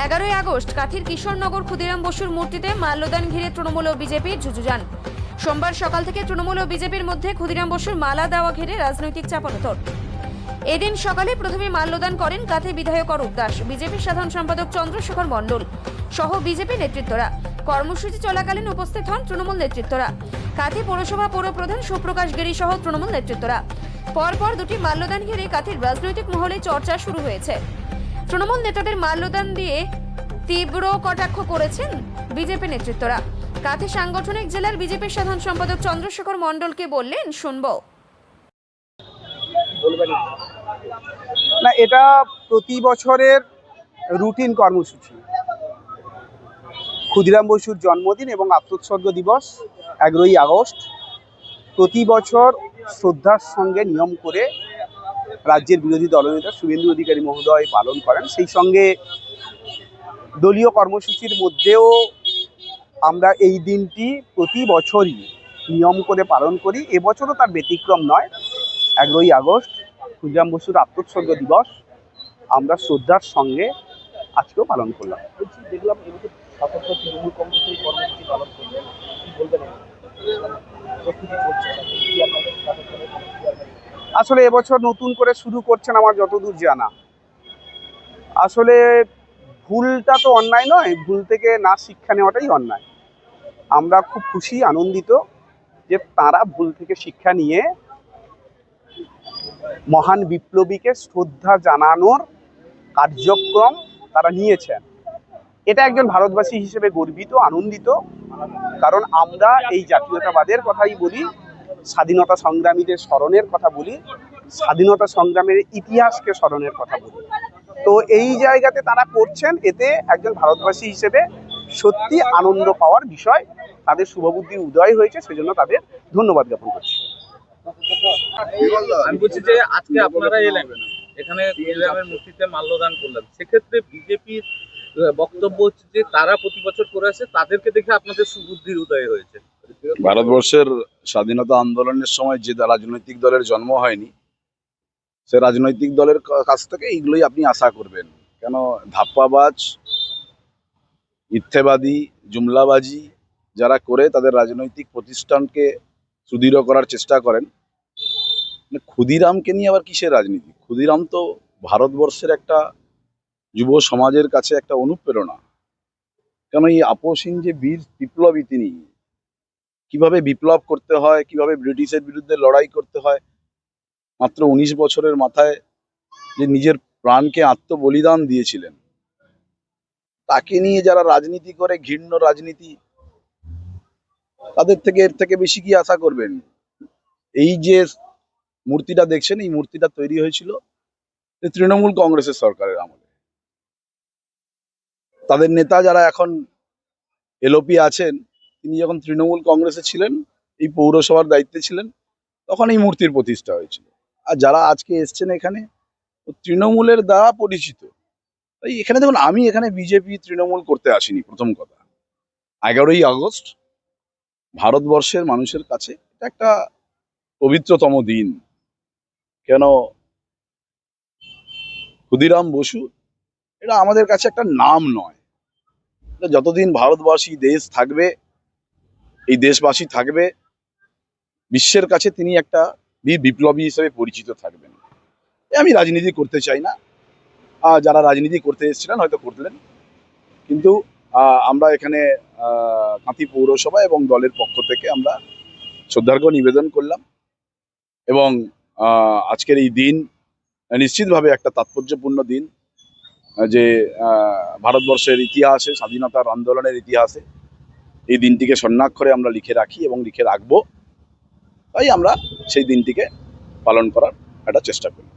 এগারোই আগস্ট কাথির কিশোরনগর ক্ষুদিরাম বসুর মূর্তিতে মাল্যদান ঘিরে তৃণমূল ও বিজেপির যুযুজান সোমবার সকাল থেকে তৃণমূল ও বিজেপির মধ্যে ক্ষুদিরাম বসুর মালা দেওয়া ঘিরে রাজনৈতিক চাপানোতর এদিন সকালে প্রথমে মাল্যদান করেন কাথি বিধায়ক অরূপ দাস বিজেপির সাধারণ সম্পাদক চন্দ্রশেখর মণ্ডল সহ বিজেপি নেতৃত্বরা। কর্মসূচি চলাকালীন উপস্থিত হন তৃণমূল নেতৃত্বরা। কাথি পৌরসভা পৌর প্রধান সুপ্রকাশ গিরি সহ তৃণমূল নেতৃত্বরা। পরপর দুটি মাল্যদান ঘিরে কাথির রাজনৈতিক মহলে চর্চা শুরু হয়েছে। তৃণমূল নেতাদের মাল্যদান দিয়ে তীব্র কটাক্ষ করেছেন বিজেপি নেতৃত্বরা। কাথি সাংগঠনিক জেলার বিজেপির সাধারণ সম্পাদক চন্দ্রশেখর মণ্ডলকে বললেন, শুনব। না, এটা প্রতি বছরের রুটিন কর্মসূচি। ক্ষুদিরাম বসুর জন্মদিন এবং আত্মোৎসর্গ দিবস, এগারোই আগস্ট। প্রতি বছর শ্রদ্ধার সঙ্গে নিয়ম করে রাজ্যের বিরোধী দলনেতা শুভেন্দু অধিকারী মহোদয় পালন করেন। সেই সঙ্গে দলীয় কর্মসূচির মধ্যেও আমরা এই দিনটি প্রতি বছরই নিয়ম করে পালন করি। এবছরও তার ব্যতিক্রম নয়। এগারোই আগস্ট ক্ষুদিরাম বসুর আত্মোৎসর্গ দিবস। আমরা শ্রদ্ধার সঙ্গে আজকেও পালন করলাম। দেখলাম তৃণমূল প্রস্তুতি চলছে কি আপনাদের স্বাগত করে কি আপনাদের আসলে এবছর নতুন করে শুরু করছেন আমার যতদূর জানা। আসলে ভুলটা তো অন্যায় নয়, ভুল থেকে না শিক্ষা নেওয়াটাই অন্যায়। আমরা খুব খুশি, আনন্দিত যে তারা ভুল থেকে শিক্ষা নিয়ে মহান বিপ্লবীকে শ্রদ্ধা জানানোর কার্যক্রম তারা নিয়েছেন। এটা একজন ভারতবাসী হিসেবে গর্বিত, আনন্দিত, কারণ আমরা এই জাতীয়তাবাদের কথাই বলি স্বাধীনতা সংগ্রামীদের স্মরণের কথা বলি স্বাধীনতা সংগ্রামের ইতিহাসকে স্মরণের কথা বলি। তো এই জায়গাতে তারা করছেন এতে একজন ভারতবাসী হিসেবে সত্যি আনন্দ পাওয়ার বিষয়। তাদের শুভবুদ্ধির উদয় হয়েছে সেজন্য তাদের ধন্যবাদ জ্ঞাপন করছি। আমি বলছি যে আজকে আপনারা এলেন এখানে ইসলামের মূর্তিতে মাল্যদান করলেন। সেক্ষেত্রে বিজেপির বক্তব্য হচ্ছে যে তারা প্রতি বছর করে আসে তাদেরকে দেখে আপনাদের সুবুদ্ধির উদয় হয়েছে। ভারতবর্ষের স্বাধীনতা আন্দোলনের সময় যে রাজনৈতিক দলের জন্ম হয়নি, সে রাজনৈতিক দলের কাছ থেকে এইগুলোই আপনি আশা করবেন। কেন? ধাপ্পাবাজ মিথ্যেবাদী জুমলাবাজি যারা করে তাদের রাজনৈতিক প্রতিষ্ঠানকে সুদৃঢ় করার চেষ্টা করেন। মানে ক্ষুদিরামকে নিয়ে আবার কিসের রাজনীতি? ক্ষুদিরাম তো ভারতবর্ষের একটা যুব সমাজের কাছে একটা অনুপ্রেরণা। কেন এই আপোষহীন যে বীর বিপ্লবী তিনি কীভাবে বিপ্লব করতে হয়, কীভাবে ব্রিটিশের বিরুদ্ধে লড়াই করতে হয়। মাত্র উনিশ বছরের মাথায় যে নিজের প্রাণকে আত্মবলিদান দিয়েছিলেন, তাকে নিয়ে যারা রাজনীতি করে, ঘৃণ্য রাজনীতি, তাদের থেকে এর থেকে বেশি কি আশা করবেন? এই যে মূর্তিটা দেখছেন, এই মূর্তিটা তৈরি হয়েছিল তৃণমূল কংগ্রেসের সরকারের আমলে। তাদের নেতা যারা এখন এলওপি আছেন তিনি যখন তৃণমূল কংগ্রেসে ছিলেন, এই পৌরসভার দায়িত্বে ছিলেন, তখন এই মূর্তির প্রতিষ্ঠা হয়েছিল। আর যারা আজকে এসছেন এখানে তৃণমূলের দ্বারা পরিচিত। তাই এখানে দেখুন, আমি এখানে বিজেপি তৃণমূল করতে আসিনি, প্রথম কথা। এগারোই আগস্ট, ভারতবর্ষের মানুষের কাছে এটা একটা পবিত্রতম দিন। কেন? ক্ষুদিরাম বসু, এটা আমাদের কাছে একটা নাম নয়। যতদিন ভারতবাসী দেশ থাকবে এই দেশবাসী থাকবে। বিশ্বের কাছে তিনি একটা বীর বিপ্লবী হিসেবে পরিচিত থাকবেন। আমি রাজনীতি করতে চাই না। যারা রাজনীতি করতে এসেছিলেন হয়তো করলেন। কিন্তু আমরা এখানে কাঁথি পৌরসভা এবং দলের পক্ষ থেকে আমরা শ্রদ্ধার্ঘ্য নিবেদন করলাম। এবং আজকের এই দিন নিশ্চিতভাবে একটা তাৎপর্যপূর্ণ দিন। যে ভারতবর্ষের ইতিহাসে, স্বাধীনতার আন্দোলনের ইতিহাসে এই দিনটিকে স্বর্ণাক্ষরে আমরা লিখে রাখি এবং লিখে রাখব। তাই আমরা সেই দিনটিকে পালন করার একটা চেষ্টা করি।